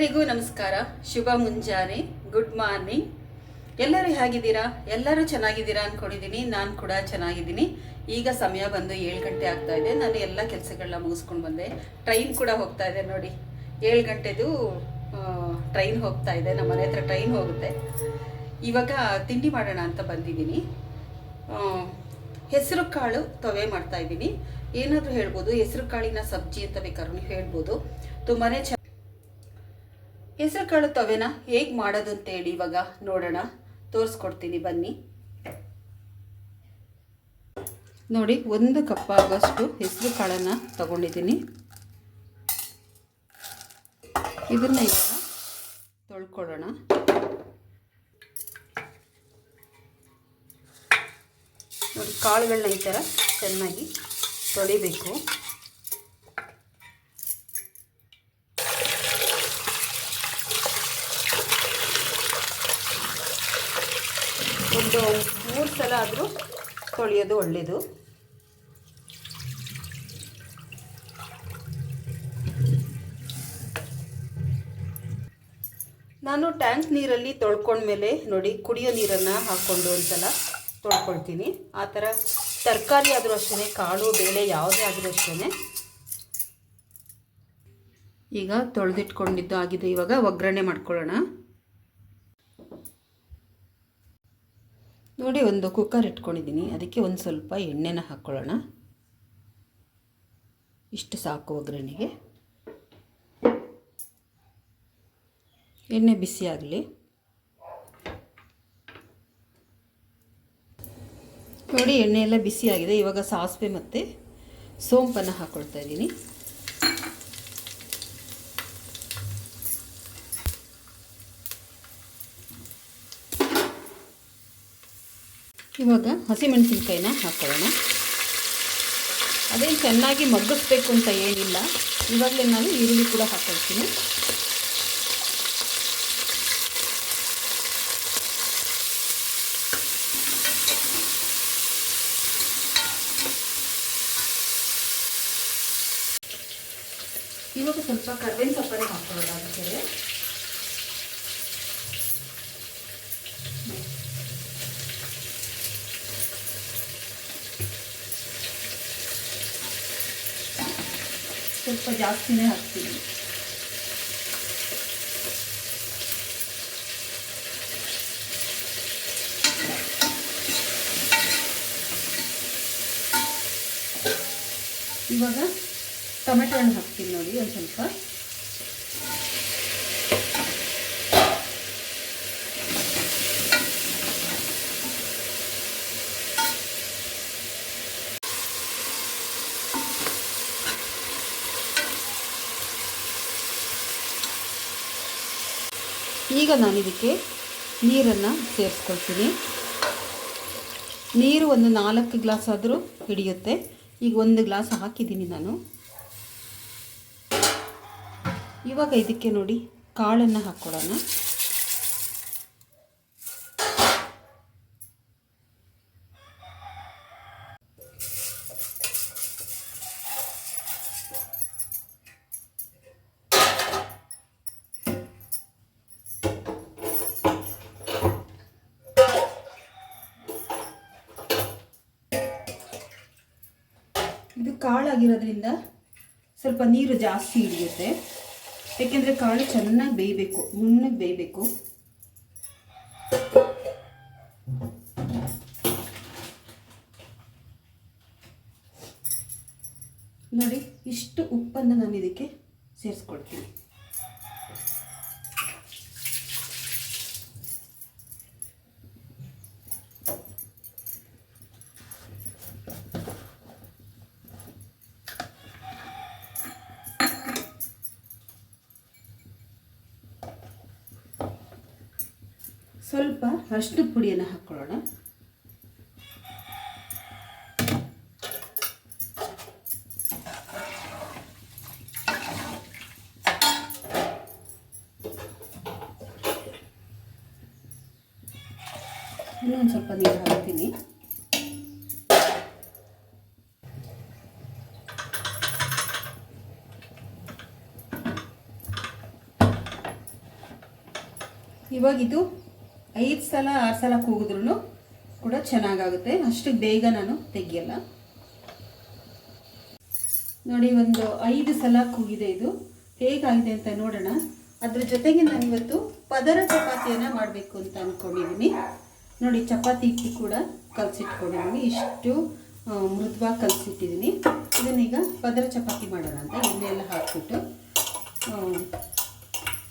ಎಲ್ಲರಿಗೂ ನಮಸ್ಕಾರ. ಶುಭ ಮುಂಜಾನೆ. ಗುಡ್ ಮಾರ್ನಿಂಗ್ ಎಲ್ಲರೂ ಹೇಗಿದ್ದೀರಾ? ಎಲ್ಲರೂ ಚೆನ್ನಾಗಿದ್ದೀರಾ ಅಂದ್ಕೊಂಡಿದ್ದೀನಿ ನಾನು ಕೂಡ ಚೆನ್ನಾಗಿದ್ದೀನಿ. ಈಗ ಸಮಯ ಬಂದು ಏಳು ಗಂಟೆ ಆಗ್ತಾ ಇದೆ. ನಾನು ಎಲ್ಲ ಕೆಲಸಗಳನ್ನ ಮುಗಿಸ್ಕೊಂಡು ಬಂದೆ. ಟ್ರೈನ್ ಕೂಡ ಹೋಗ್ತಾ ಇದೆ ನೋಡಿ. ಏಳು ಗಂಟೆದು ಟ್ರೈನ್ ಹೋಗ್ತಾ ಇದೆ. ನಮ್ಮ ಮನೆ ಹತ್ರ ಟ್ರೈನ್ ಹೋಗುತ್ತೆ. ಇವಾಗ ತಿಂಡಿ ಮಾಡೋಣ ಅಂತ ಬಂದಿದ್ದೀನಿ. ಹೆಸರು ಕಾಳು ತೊವೆ ಮಾಡ್ತಾ ಇದ್ದೀನಿ. ಏನಾದರೂ ಹೇಳ್ಬೋದು. ಹೆಸರು ಕಾಳಿನ ಸಬ್ಜಿ ಅಂತ ಬೇಕಾದ್ರೂ ಹೇಳ್ಬೋದು. ತುಂಬಾ ಹೆಸರು ಕಾಳು ತವೆನ ಹೇಗೆ ಮಾಡೋದು ಅಂತೇಳಿ ಇವಾಗ ನೋಡೋಣ. ತೋರಿಸ್ಕೊಡ್ತೀನಿ, ಬನ್ನಿ. ನೋಡಿ, ಒಂದು ಕಪ್ ಆಗೋಷ್ಟು ಹೆಸರು ಕಾಳನ್ನು ತಗೊಂಡಿದ್ದೀನಿ. ಇದನ್ನ ಈಗ ತೊಳ್ಕೊಳ್ಳೋಣ. ನೋಡಿ ಕಾಳುಗಳನ್ನ ಈ ಥರ ಚೆನ್ನಾಗಿ ತೊಳಿಬೇಕು ಒಂದು ಮೂರು ಸಲ ಆದರೂ ತೊಳೆಯೋದು ಒಳ್ಳೆಯದು. ನಾನು ಟ್ಯಾಂಕ್ ನೀರಲ್ಲಿ ತೊಳ್ಕೊಂಡ್ಮೇಲೆ ನೋಡಿ, ಕುಡಿಯೋ ನೀರನ್ನು ಹಾಕ್ಕೊಂಡು ಒಂದ್ಸಲ ತೊಳ್ಕೊಳ್ತೀನಿ. ಆ ಥರ ತರಕಾರಿ ಆದರೂ ಅಷ್ಟೇ ಕಾಳು, ಬೇಳೆ ಯಾವುದೇ ಆದರೂ ಅಷ್ಟೇ ಈಗ ತೊಳೆದಿಟ್ಕೊಂಡಿದ್ದು ಆಗಿದೆ ಇವಾಗ ಒಗ್ಗರಣೆ ಮಾಡ್ಕೊಳ್ಳೋಣ. ನೋಡಿ ಒಂದು ಕುಕ್ಕರ್ ಇಟ್ಕೊಂಡಿದ್ದೀನಿ. ಅದಕ್ಕೆ ಒಂದು ಸ್ವಲ್ಪ ಎಣ್ಣೆನ ಹಾಕ್ಕೊಳ್ಳೋಣ ಇಷ್ಟು ಸಾಕು ಒಗ್ಗರಣೆಗೆ. ಎಣ್ಣೆ ಬಿಸಿ ಆಗಲಿ. ನೋಡಿ ಎಣ್ಣೆ ಎಲ್ಲ ಬಿಸಿಯಾಗಿದೆ ಇವಾಗ ಸಾಸಿವೆ ಮತ್ತು ಸೋಂಪನ್ನು ಹಾಕ್ಕೊಳ್ತಾ ಇದ್ದೀನಿ. ಇವಾಗ ಹಸಿಮೆಣಸಿನ್ಕಾಯಿನ ಹಾಕ್ಕೊಳ್ಳೋಣ ಅದೇನು ಚೆನ್ನಾಗಿ ಮಗ್ಗಿಸ್ಬೇಕು ಅಂತ ಏನಿಲ್ಲ. ಇವಾಗಲೇ ನಾನು ಈರುಳ್ಳಿ ಕೂಡ ಹಾಕೊಳ್ತೀನಿ. ಇವಾಗ ಸ್ವಲ್ಪ ಕರ್ಬೇವಿನ ಸೊಪ್ಪನ್ನು ಹಾಕೊಳ್ಳೋಣ ಸ್ವಲ್ಪ ಜಾಸ್ತಿನೇ ಹಾಕ್ತೀನಿ ಇವಾಗ ಟೊಮೆಟೊ ಹಣ್ಣು ಹಾಕ್ತೀನಿ ನೋಡಿ ಒಂದು ಸ್ವಲ್ಪ ಈಗ ನಾನು ಇದಕ್ಕೆ ನೀರನ್ನು ಸೇರಿಸ್ಕೊಳ್ತೀನಿ. ನೀರು ಒಂದು ನಾಲ್ಕು ಗ್ಲಾಸ್ ಆದರೂ ಹಿಡಿಯುತ್ತೆ. ಈಗ ಒಂದು ಗ್ಲಾಸ್ ಹಾಕಿದ್ದೀನಿ ನಾನು. ಇವಾಗ ಇದಕ್ಕೆ ನೋಡಿ ಕಾಳನ್ನು ಹಾಕ್ಕೊಳ್ಳೋಣ ಇದು ಕಾಳಾಗಿರೋದ್ರಿಂದ ಸ್ವಲ್ಪ ನೀರು ಜಾಸ್ತಿ ಹಿಡಿಯುತ್ತೆ. ಏಕೆಂದರೆ ಕಾಳು ಚೆನ್ನಾಗಿ ಬೇಯಬೇಕು, ನುಣ್ಣಗೆ ಬೇಯಬೇಕು. ನೋಡಿ, ಇಷ್ಟು ಉಪ್ಪನ್ನು ನಾನು ಇದಕ್ಕೆ ಸೇರಿಸ್ಕೊಳ್ತೀನಿ ಸ್ವಲ್ಪ ಅರಿಶಿನ ಪುಡಿಯನ್ನು ಹಾಕ್ಕೊಳ್ಳೋಣ ಇನ್ನೊಂದು ಸ್ವಲ್ಪ ನೀರು ಹಾಕ್ತೀನಿ. ಇವಾಗ ಇದು ಐದು ಸಲ, ಆರು ಸಲ ಕೂಗಿದ್ರೂ ಕೂಡ ಚೆನ್ನಾಗಾಗುತ್ತೆ. ಅಷ್ಟು ಬೇಗ ನಾನು ತೆಗಿಯಲ್ಲ. ನೋಡಿ, ಒಂದು ಐದು ಸಲ ಕೂಗಿದೆ ಇದು. ಹೇಗಾಗಿದೆ ಅಂತ ನೋಡೋಣ. ಅದ್ರ ಜೊತೆಗೆ ನಾನು ಇವತ್ತು ಪದರ ಚಪಾತಿಯನ್ನು ಮಾಡಬೇಕು ಅಂತ ಅಂದ್ಕೊಂಡಿದ್ದೀನಿ ನೋಡಿ, ಚಪಾತಿ ಹಿಟ್ಟು ಕೂಡ ಕಲಸಿಟ್ಕೊಂಡಿದ್ದೀನಿ ಇಷ್ಟು ಮೃದುವಾಗಿ ಕಲಸಿಟ್ಟಿದ್ದೀನಿ ಇದನ್ನೀಗ ಪದರ ಚಪಾತಿ ಮಾಡೋಣ ಅಂತ ಎಣ್ಣೆ ಎಲ್ಲ ಹಾಕ್ಬಿಟ್ಟು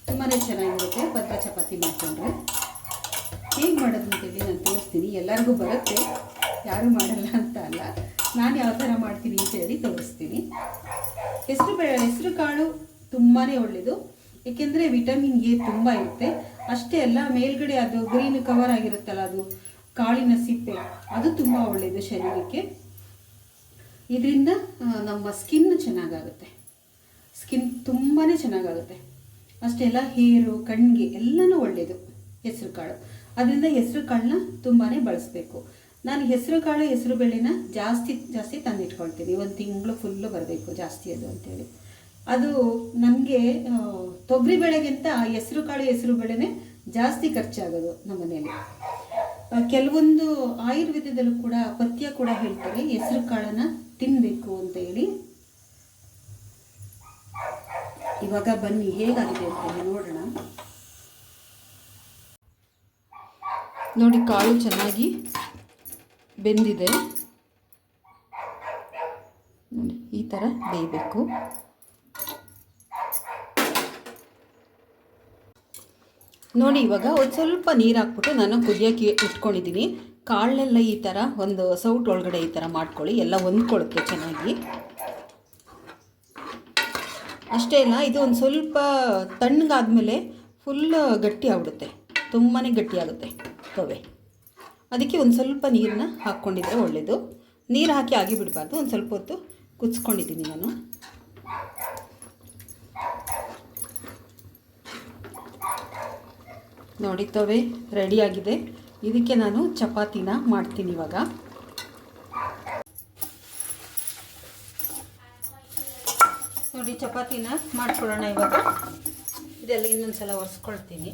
ತುಂಬಾ ಚೆನ್ನಾಗಿರುತ್ತೆ ಪದರ ಚಪಾತಿ ಮಾಡಿಕೊಂಡ್ರೆ. ಹೇಗೆ ಮಾಡೋದು ಅಂತೇಳಿ ನಾನು ತೋರಿಸ್ತೀನಿ. ಎಲ್ಲರಿಗೂ ಬರುತ್ತೆ. ಯಾರೂ ಮಾಡಲ್ಲ ಅಂತ ಅಲ್ಲ. ನಾನು ಯಾವ ಥರ ಮಾಡ್ತೀನಿ ಅಂತೇಳಿ ತೋರಿಸ್ತೀನಿ. ಹೆಸರು ಬೆ, ಹೆಸರು ಕಾಳು ತುಂಬಾ ಒಳ್ಳೆಯದು ಏಕೆಂದರೆ ವಿಟಮಿನ್ ಎ ತುಂಬ ಇರುತ್ತೆ. ಅಷ್ಟೇ ಅಲ್ಲ, ಮೇಲ್ಗಡೆ ಅದು ಗ್ರೀನ್ ಕವರ್ ಆಗಿರುತ್ತಲ್ಲ, ಅದು ಕಾಳಿನ ಸಿಪ್ಪೆ, ಅದು ತುಂಬ ಒಳ್ಳೆಯದು ಶರೀರಕ್ಕೆ. ಇದರಿಂದ ನಮ್ಮ ಸ್ಕಿನ್ ಚೆನ್ನಾಗಾಗುತ್ತೆ. ಸ್ಕಿನ್ ತುಂಬಾ ಚೆನ್ನಾಗಾಗುತ್ತೆ. ಅಷ್ಟೇ ಅಲ್ಲ, ಹೇರು ಕಣ್ಣಿಗೆ ಎಲ್ಲನೂ ಒಳ್ಳೆಯದು ಹೆಸರು ಕಾಳು. ಅದರಿಂದ ಹೆಸರು ಕಾಳನ್ನ ತುಂಬಾ ಬಳಸಬೇಕು. ನಾನು ಹೆಸರು ಕಾಳು, ಹೆಸರು ಬೇಳೆನ ಜಾಸ್ತಿ ಜಾಸ್ತಿ ತಂದಿಟ್ಕೊಳ್ತೀನಿ. ಒಂದು ತಿಂಗಳು ಫುಲ್ಲು ಬರಬೇಕು ಜಾಸ್ತಿ ಅದು ಅಂತೇಳಿ. ಅದು ನನಗೆ ತೊಗರಿ ಬೇಳೆಗಿಂತ ಹೆಸರು ಕಾಳು, ಹೆಸರು ಬೇಳೆನೇ ಜಾಸ್ತಿ ಖರ್ಚಾಗೋದು ನಮ್ಮ ಕೆಲವೊಂದು ಆಯುರ್ವೇದದಲ್ಲೂ ಕೂಡ ಪಥ್ಯ ಕೂಡ ಹೇಳ್ತಾರೆ, ಹೆಸರು ಕಾಳನ್ನು ತಿನ್ನಬೇಕು ಅಂತ ಹೇಳಿ. ಇವಾಗ ಬನ್ನಿ, ಹೇಗಾಗಿದೆ ಅಂತ ನೋಡೋಣ. ನೋಡಿ ಕಾಳು ಚೆನ್ನಾಗಿ ಬೆಂದಿದೆ. ನೋಡಿ, ಈ ಥರ ಬೇಯಬೇಕು. ನೋಡಿ, ಇವಾಗ ಒಂದು ಸ್ವಲ್ಪ ನೀರು ಹಾಕ್ಬಿಟ್ಟು ನಾನು ಕುದಿಯೋಕ್ಕೆ ಇಟ್ಕೊಂಡಿದ್ದೀನಿ. ಕಾಳನ್ನೆಲ್ಲ ಈ ಥರ ಒಂದು ಸೌಟ್ ಒಳಗಡೆ ಈ ಥರ ಮಾಡ್ಕೊಳ್ಳಿ, ಎಲ್ಲ ಹೊಂದ್ಕೊಳ್ಳುತ್ತೆ ಚೆನ್ನಾಗಿ. ಅಷ್ಟೇ ಅಲ್ಲ, ಇದು ಒಂದು ಸ್ವಲ್ಪ ತಣ್ಣಗಾದ್ಮೇಲೆ ಫುಲ್ ಗಟ್ಟಿ ಆಗ್ಬಿಡುತ್ತೆ ತುಂಬಾ ಗಟ್ಟಿಯಾಗುತ್ತೆ ತವೆ ಅದಕ್ಕೆ ಒಂದು ಸ್ವಲ್ಪ ನೀರನ್ನ ಹಾಕ್ಕೊಂಡಿದ್ರೆ ಒಳ್ಳೆಯದು ನೀರು ಹಾಕಿ ಆಗಿ ಬಿಡಬಾರ್ದು. ಒಂದು ಸ್ವಲ್ಪ ಹೊತ್ತು ಕುದಿಸ್ಕೊಂಡಿದ್ದೀನಿ ನಾನು. ನೋಡಿ ತವೆ ರೆಡಿಯಾಗಿದೆ ಇದಕ್ಕೆ ನಾನು ಚಪಾತಿನ ಮಾಡ್ತೀನಿ ಇವಾಗ. ನೋಡಿ, ಚಪಾತಿನ ಮಾಡ್ಕೊಳ್ಳೋಣ ಇವಾಗ. ಇದೆಲ್ಲ ಇನ್ನೊಂದು ಸಲ ಒರೆಸ್ಕೊಳ್ತೀನಿ.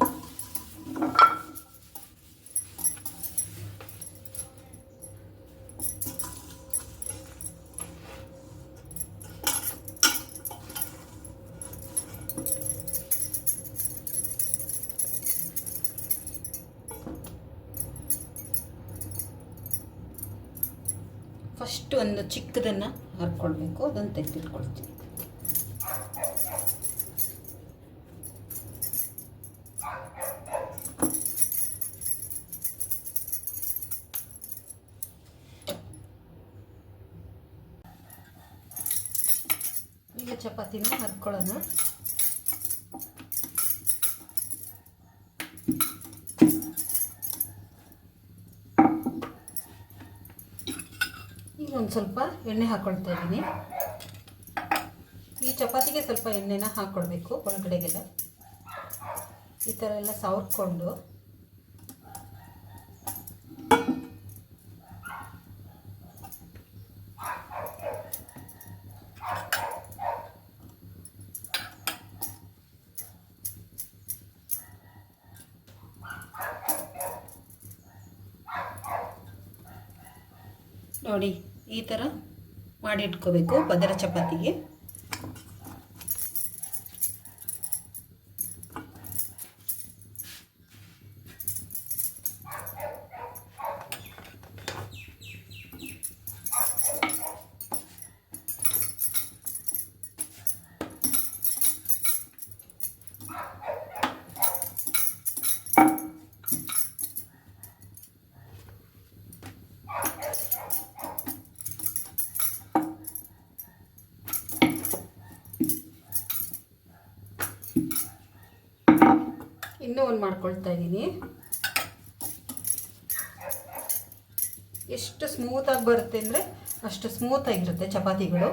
ಚಿಕ್ಕದನ್ನು ಹರ್ಕೊಳ್ಬೇಕು ಅದನ್ನು ತೆಗೆದಿಟ್ಕೊಳ್ತೀನಿ ಈಗ ಚಪಾತಿನ ಹರ್ಕೊಳ್ಳೋಣ. ಸ್ವಲ್ಪ ಎಣ್ಣೆ ಹಾಕ್ಕೊಳ್ತಾ ಇದ್ದೀನಿ. ಈ ಚಪಾತಿಗೆ ಸ್ವಲ್ಪ ಎಣ್ಣೆನ ಹಾಕ್ಕೊಳ್ಬೇಕು ಒಳಗಡೆಗೆಲ್ಲ. ಈ ಥರ ಎಲ್ಲ ಸವರ್ಕೊಂಡು ನೋಡಿ ಈ ಥರ ಮಾಡಿ ಇಟ್ಕೋಬೇಕು ಪದರ ಚಪಾತಿಗೆ. ಇನ್ನೂ ಒಂದು ಮಾಡ್ಕೊಳ್ತಾ ಇದ್ದೀನಿ. ಎಷ್ಟು ಸ್ಮೂತಾಗಿ ಬರುತ್ತೆ ಅಂದರೆ ಅಷ್ಟು ಸ್ಮೂತಾಗಿರುತ್ತೆ ಚಪಾತಿಗಳು.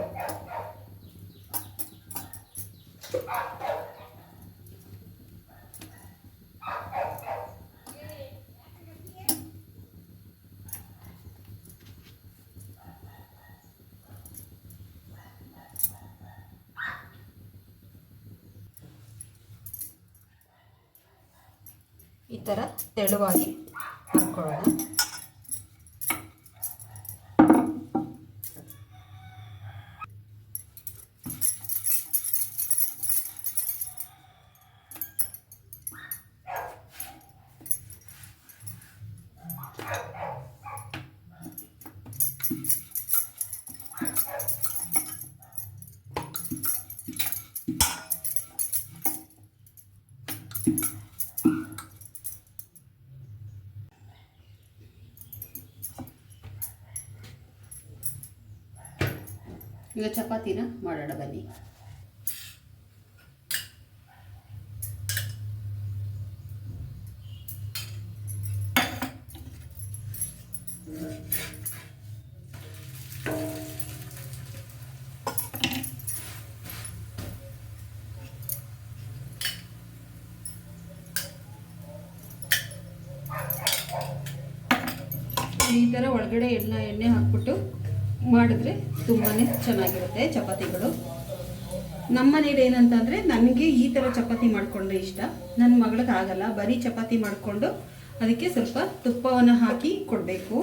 ಈ ಥರ ತೆಳುವಾಗಿ ಹಾಕ್ಕೊಳ್ಳೋಣ ಈಗ ಚಪಾತಿನ ಮಾಡೋಣ ಬನ್ನಿ. ಈ ಥರ ಒಳಗಡೆ ಎಲ್ಲ ಎಣ್ಣೆ ಹಾಕ್ಬಿಟ್ಟು ಮಾಡಿದ್ರೆ ತುಂಬಾ ಚೆನ್ನಾಗಿರುತ್ತೆ ಚಪಾತಿಗಳು. ನಮ್ಮ ಮನೇಲಿ ಏನಂತಂದರೆ ನನಗೆ ಈ ಥರ ಚಪಾತಿ ಮಾಡಿಕೊಂಡ್ರೆ ಇಷ್ಟ. ನನ್ನ ಮಗಳಿಗೆ ಆಗಲ್ಲ, ಬರೀ ಚಪಾತಿ ಮಾಡಿಕೊಂಡು ಅದಕ್ಕೆ ಸ್ವಲ್ಪ ತುಪ್ಪವನ್ನು ಹಾಕಿ ಕೊಡಬೇಕು.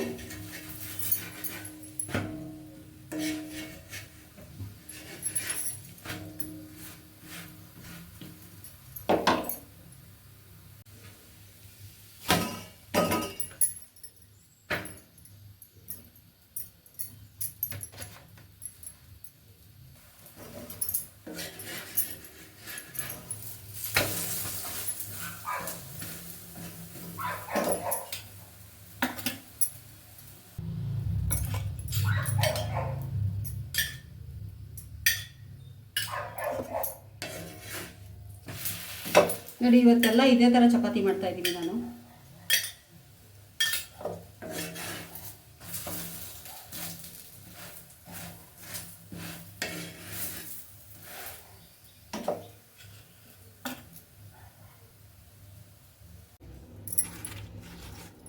ನೋಡಿ, ಇವತ್ತೆಲ್ಲ ಇದೇ ಥರ ಚಪಾತಿ ಮಾಡ್ತಾ ಇದ್ದೀನಿ ನಾನು.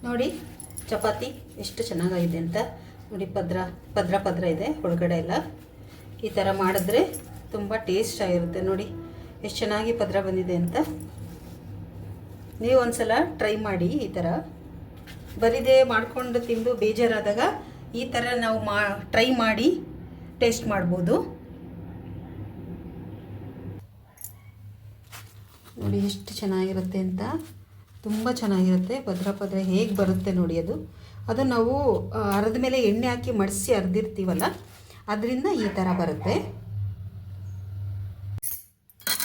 ನೋಡಿ, ಚಪಾತಿ ಎಷ್ಟು ಚೆನ್ನಾಗಿದೆ ಅಂತ. ನೋಡಿ, ಪದ್ರ ಪದ್ರ ಪದ್ರ ಇದೆ, ಒಳಗಡೆ ಎಲ್ಲ. ಈ ಥರ ಮಾಡಿದ್ರೆ ತುಂಬ ಟೇಸ್ಟ್ ಆಗಿರುತ್ತೆ. ನೋಡಿ, ಎಷ್ಟು ಚೆನ್ನಾಗಿ ಪದ್ರ ಬಂದಿದೆ ಅಂತ. ನೀವು ಒಂದ್ಸಲ ಟ್ರೈ ಮಾಡಿ ಈ ಥರ ಬರಿದೇ ಮಾಡಿಕೊಂಡು ತಿಂದು ಬೇಜಾರಾದಾಗ ಈ ಥರ ನಾವು ಮಾ ಟ್ರೈ ಮಾಡಿ ಟೇಸ್ಟ್ ಮಾಡ್ಬೋದು. ನೋಡಿ ಎಷ್ಟು ಚೆನ್ನಾಗಿರುತ್ತೆ ಅಂತ. ತುಂಬ ಚೆನ್ನಾಗಿರುತ್ತೆ. ಭದ್ರ ಪದ್ರ ಹೇಗೆ ಬರುತ್ತೆ ನೋಡಿ ಅದು. ಅದು ನಾವು ಅರದ ಮೇಲೆ ಎಣ್ಣೆ ಹಾಕಿ ಮಡಿಸಿ ಅರ್ದಿರ್ತೀವಲ್ಲ, ಅದರಿಂದ ಈ ಥರ ಬರುತ್ತೆ.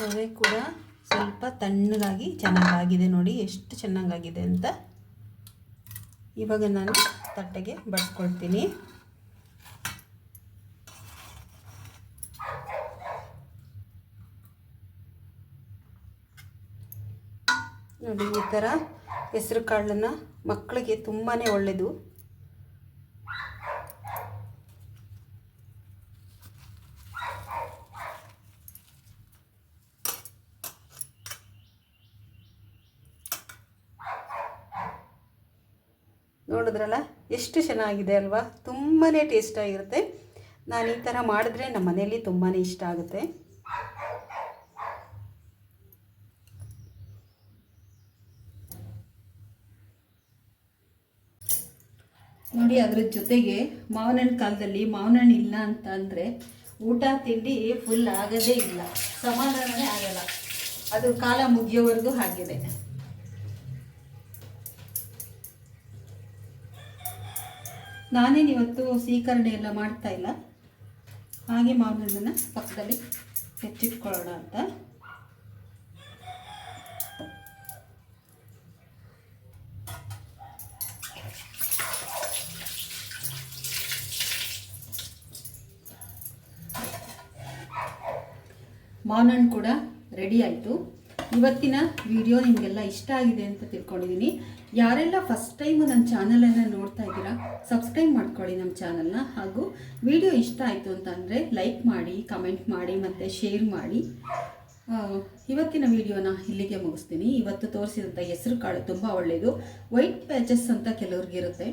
ರವೆ ಕೂಡ ಸ್ವಲ್ಪ ತಣ್ಣಗಾಗಿ ಚೆನ್ನಾಗಾಗಿದೆ ನೋಡಿ, ಎಷ್ಟು ಚೆನ್ನಾಗಾಗಿದೆ ಅಂತ. ಇವಾಗ ನಾನು ತಟ್ಟೆಗೆ ಬಡಿಸ್ಕೊಳ್ತೀನಿ. ನೋಡಿ, ಈ ಥರ ಹೆಸರು ಕಾಳನ್ನು ಮಕ್ಕಳಿಗೆ ತುಂಬಾ ಒಳ್ಳೆಯದು ನೋಡಿದ್ರಲ್ಲ, ಎಷ್ಟು ಚೆನ್ನಾಗಿದೆ ಅಲ್ವಾ? ತುಂಬಾ ಟೇಸ್ಟಾಗಿರುತ್ತೆ ನಾನು ಈ ಥರ ಮಾಡಿದ್ರೆ ನಮ್ಮ ಮನೆಯಲ್ಲಿ ತುಂಬಾ ಇಷ್ಟ ಆಗುತ್ತೆ. ನೋಡಿ, ಅದ್ರ ಜೊತೆಗೆ ಮಾವಿನ ಹಣ್ಣು ಕಾಲದಲ್ಲಿ ಮಾವಿನ ಹಣ್ಣು ಇಲ್ಲ ಅಂತ ಅಂದರೆ ಊಟ, ತಿಂಡಿ ಫುಲ್ ಆಗೋದೇ ಇಲ್ಲ. ಸಮಾಧಾನವೇ ಆಗಲ್ಲ. ಅದು ಕಾಲ ಮುಗಿಯೋವರೆಗೂ ಆಗಿದೆ ನಾನೇನು ಇವತ್ತು ಸೀಕರಣೆ ಎಲ್ಲ ಮಾಡ್ತಾ ಇಲ್ಲ. ಹಾಗೆ ಮಾವಿನ ಪಕ್ಕದಲ್ಲಿ ಹೆಚ್ಚಿಟ್ಕೊಳ್ಳೋಣ ಅಂತ. ಮಾವಿನ ಕೂಡ ರೆಡಿ ಆಯಿತು. ಇವತ್ತಿನ ವಿಡಿಯೋ ನಿಮಗೆಲ್ಲ ಇಷ್ಟ ಆಗಿದೆ ಅಂತ ತಿಳ್ಕೊಂಡಿದ್ದೀನಿ ಯಾರೆಲ್ಲ ಫಸ್ಟ್ ಟೈಮು ನನ್ನ ಚಾನಲನ್ನು ನೋಡ್ತಾ ಇದ್ದೀರಾ ಸಬ್ಸ್ಕ್ರೈಬ್ ಮಾಡ್ಕೊಳ್ಳಿ ನಮ್ಮ ಚಾನಲ್ನ ಹಾಗೂ ವಿಡಿಯೋ ಇಷ್ಟ ಆಯಿತು ಅಂತ ಅಂದರೆ ಲೈಕ್ ಮಾಡಿ ಕಮೆಂಟ್ ಮಾಡಿ, ಮತ್ತು ಶೇರ್ ಮಾಡಿ. ಇವತ್ತಿನ ವಿಡಿಯೋನ ಇಲ್ಲಿಗೆ ಮುಗಿಸ್ತೀನಿ. ಇವತ್ತು ತೋರಿಸಿದಂಥ ಹೆಸರು ಕಾಳು ತುಂಬ ಒಳ್ಳೆಯದು ವೈಟ್ ಪ್ಯಾಚಸ್ ಅಂತ ಕೆಲವ್ರಿಗಿರುತ್ತೆ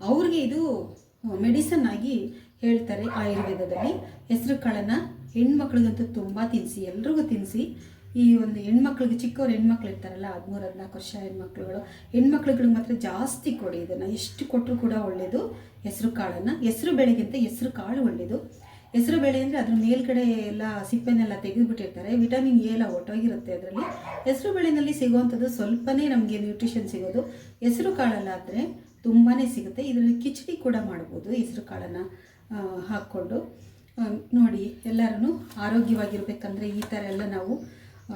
ಅವ್ರಿಗೆ ಇದು ಮೆಡಿಸನ್ ಆಗಿ ಹೇಳ್ತಾರೆ ಆಯುರ್ವೇದದಲ್ಲಿ. ಹೆಸರು ಕಾಳನ್ನು ಹೆಣ್ಮಕ್ಳಿಗಂತೂ ತುಂಬ ತಿನ್ನಿಸಿ ಎಲ್ರಿಗೂ ತಿನ್ನಿಸಿ ಈ ಒಂದು ಹೆಣ್ಮಕ್ಳಿಗೆ ಚಿಕ್ಕವ್ರು ಹೆಣ್ಮಕ್ಳು ಇರ್ತಾರಲ್ಲ, ಹದಿಮೂರು, ಹದಿನಾಲ್ಕು ವರ್ಷ ಹೆಣ್ಮಕ್ಳುಗಳು, ಹೆಣ್ಮಕ್ಳುಗಳಿಗೆ ಮಾತ್ರ ಜಾಸ್ತಿ ಕೊಡಿ ಇದನ್ನು. ಎಷ್ಟು ಕೊಟ್ಟರು ಕೂಡ ಒಳ್ಳೆಯದು ಹೆಸರು ಕಾಳನ್ನು, ಹೆಸರು ಬೇಳೆಗಿಂತ ಹೆಸರು ಕಾಳು ಒಳ್ಳೆಯದು ಹೆಸರು ಬೇಳೆ ಅಂದರೆ ಅದ್ರ ಮೇಲ್ಗಡೆ ಎಲ್ಲ ಸಿಪ್ಪೆನೆಲ್ಲ ತೆಗೆದುಬಿಟ್ಟಿರ್ತಾರೆ. ವಿಟಮಿನ್ ಎ ಎಲ್ಲ ಒಟ್ಟೋಗಿರುತ್ತೆ ಅದರಲ್ಲಿ. ಹೆಸರು ಬೇಳೆನಲ್ಲಿ ಸಿಗುವಂಥದ್ದು ಸ್ವಲ್ಪನೇ ನಮಗೆ ನ್ಯೂಟ್ರಿಷನ್ ಸಿಗೋದು. ಹೆಸರು ಕಾಳಲ್ಲಾದರೆ ತುಂಬಾ ಸಿಗುತ್ತೆ. ಇದರಲ್ಲಿ ಕಿಚಡಿ ಕೂಡ ಮಾಡ್ಬೋದು ಹೆಸರು ಕಾಳನ್ನು ಹಾಕ್ಕೊಂಡು. ನೋಡಿ ಎಲ್ಲರೂ ಆರೋಗ್ಯವಾಗಿರ್ಬೇಕಂದ್ರೆ ಈ ಥರ ಎಲ್ಲ ನಾವು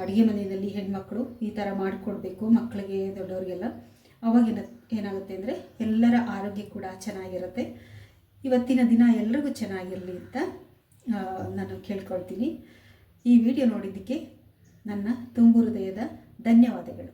ಅಡುಗೆ ಮನೆಯಲ್ಲಿ ಹೆಣ್ಮಕ್ಳು ಈ ಥರ ಮಾಡಿಕೊಡ್ಬೇಕು ಮಕ್ಕಳಿಗೆ, ದೊಡ್ಡವ್ರಿಗೆಲ್ಲ. ಅವಾಗ ಏನ, ಏನಾಗುತ್ತೆ ಅಂದರೆ ಎಲ್ಲರ ಆರೋಗ್ಯ ಕೂಡ ಚೆನ್ನಾಗಿರುತ್ತೆ. ಇವತ್ತಿನ ದಿನ ಎಲ್ರಿಗೂ ಚೆನ್ನಾಗಿರಲಿ ಅಂತ ನಾನು ಕೇಳ್ಕೊಳ್ತೀನಿ. ಈ ವಿಡಿಯೋ ನೋಡಿದ್ದಕ್ಕೆ ನನ್ನ ತುಂಬು ಹೃದಯದ ಧನ್ಯವಾದಗಳು.